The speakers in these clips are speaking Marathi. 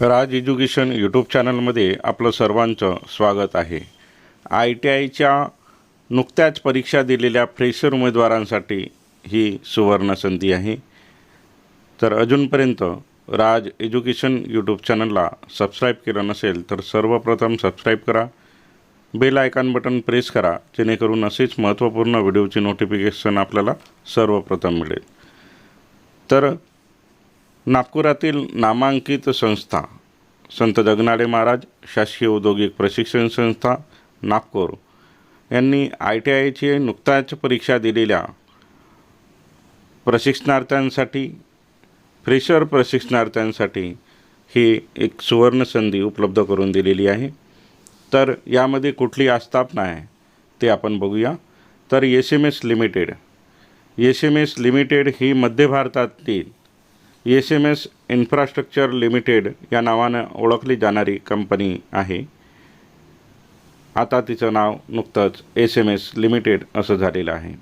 राज एज्युकेशन यूट्यूब चॅनलमध्ये आपलं सर्वांचं स्वागत आहे. आय टी आयच्या नुकत्याच परीक्षा दिलेल्या फ्रेशर उमेदवारांसाठी ही सुवर्ण संधी आहे. तर अजूनपर्यंत राज एज्युकेशन यूट्यूब चॅनलला सबस्क्राईब केलं नसेल तर सर्वप्रथम सबस्क्राईब करा. बेल आयकॉन बटन प्रेस करा जेणेकरून असेच महत्त्वपूर्ण व्हिडिओची नोटिफिकेशन आपल्याला सर्वप्रथम मिळेल. तर नागपुरातील नामांकित संस्था संत जगनाडे महाराज शासकीय औद्योगिक प्रशिक्षण संस्था नागपूर यांनी आय टी आयची नुकताच परीक्षा दिलेल्या प्रशिक्षणार्थ्यांसाठी फ्रेशर प्रशिक्षणार्थ्यांसाठी ही एक सुवर्ण संधी उपलब्ध करून दिलेली आहे. तर यामध्ये कुठली आस्थापना आहे ते आपण बघूया. तर S M S limited S M S limited ही मध्य भारतातील S M S infrastructure limited या नावानं ओळखली जाणारी कंपनी आहे. आता तिचं नाव नुकतंच एस एम एस लिमिटेड असं झालेलं आहे.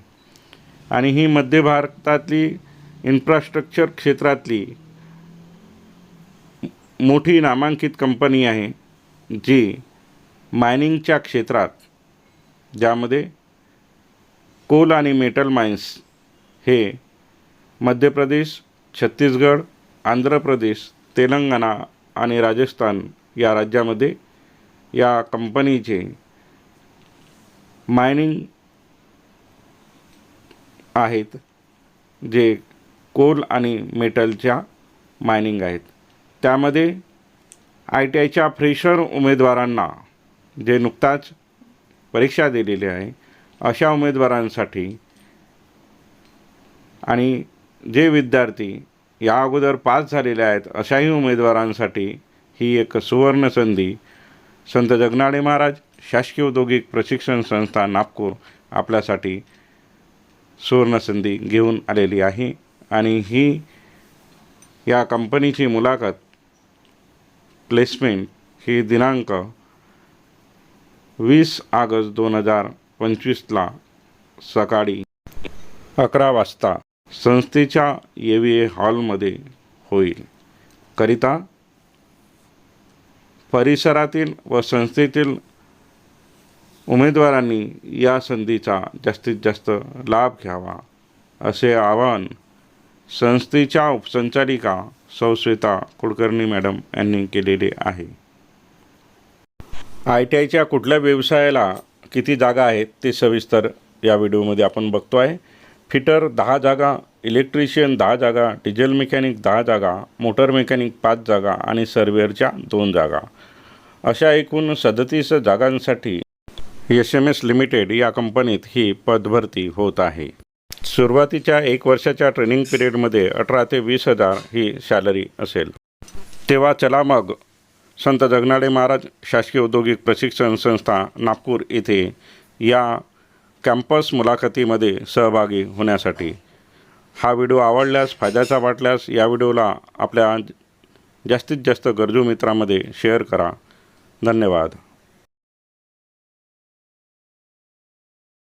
आणि ही मध्य भारतातली इन्फ्रास्ट्रक्चर क्षेत्रातली मोठी नामांकित कंपनी आहे जी मायनिंगच्या क्षेत्रात ज्यामध्ये कोल आणि मेटल माइन्स हे मध्य प्रदेश छत्तीसगड आंध्र प्रदेश तेलंगणा आणि राजस्थान या राज्यामध्ये या कंपनीचे मायनिंग आहेत जे कोल आणि मेटलच्या मायनिंग आहेत. त्यामध्ये आय टी आयच्या फ्रेशर उमेदवारांना जे नुकताच परीक्षा दिलेली आहे अशा उमेदवारांसाठी आणि जे विद्यार्थी या अगोदर पास झालेले आहेत अशाही उमेदवारांसाठी ही एक सुवर्ण संधी. संत जगनाडे महाराज शासकीय औद्योगिक प्रशिक्षण संस्था नागपूर आपल्यासाठी सुवर्णसंधी घेऊन आलेली आहे. आणि ही या कंपनीची मुलाखत प्लेसमेंट ही दिनांक वीस ऑगस्ट दोन हजार पंचवीसला सकाळी अकरा वाजता संस्थेच्या ए ए हॉलमध्ये होईल. करिता परिसरातील व संस्थेतील उमेदवारांनी या संधीचा जास्तीत जास्त लाभ घ्यावा असे आवाहन संस्थेच्या उपसंचालिका सौश्वेता कुलकर्णी मॅडम यांनी केलेले आहे. आय टी आयच्या कुठल्या व्यवसायाला किती जागा आहेत ते सविस्तर या व्हिडिओमध्ये आपण बघतो आहे फिटर दहा जागा इलेक्ट्रिशियन दहा जागा डिझेल मेकॅनिक दहा जागा मोटर मेकॅनिक पाच जागा आणि सर्वेअरच्या दोन जागा. अशा एकूण सदतीस जागांसाठी एस एम एस लिमिटेड या कंपनीत ही पदभरती होत आहे. सुरुवातीच्या एक वर्षाच्या ट्रेनिंग पिरियडमध्ये अठरा ते वीस हजार ही सॅलरी असेल. तेव्हा चला मग संत जगनाडे महाराज शासकीय औद्योगिक प्रशिक्षण संस्था नागपूर येथे या कॅम्पस मुलाखतीमध्ये सहभागी होण्यासाठी. हा व्हिडिओ आवडल्यास फायद्याचा वाटल्यास या व्हिडिओला आपल्या जास्तीत जास्त गरजू मित्रामध्ये शेअर करा. धन्यवाद.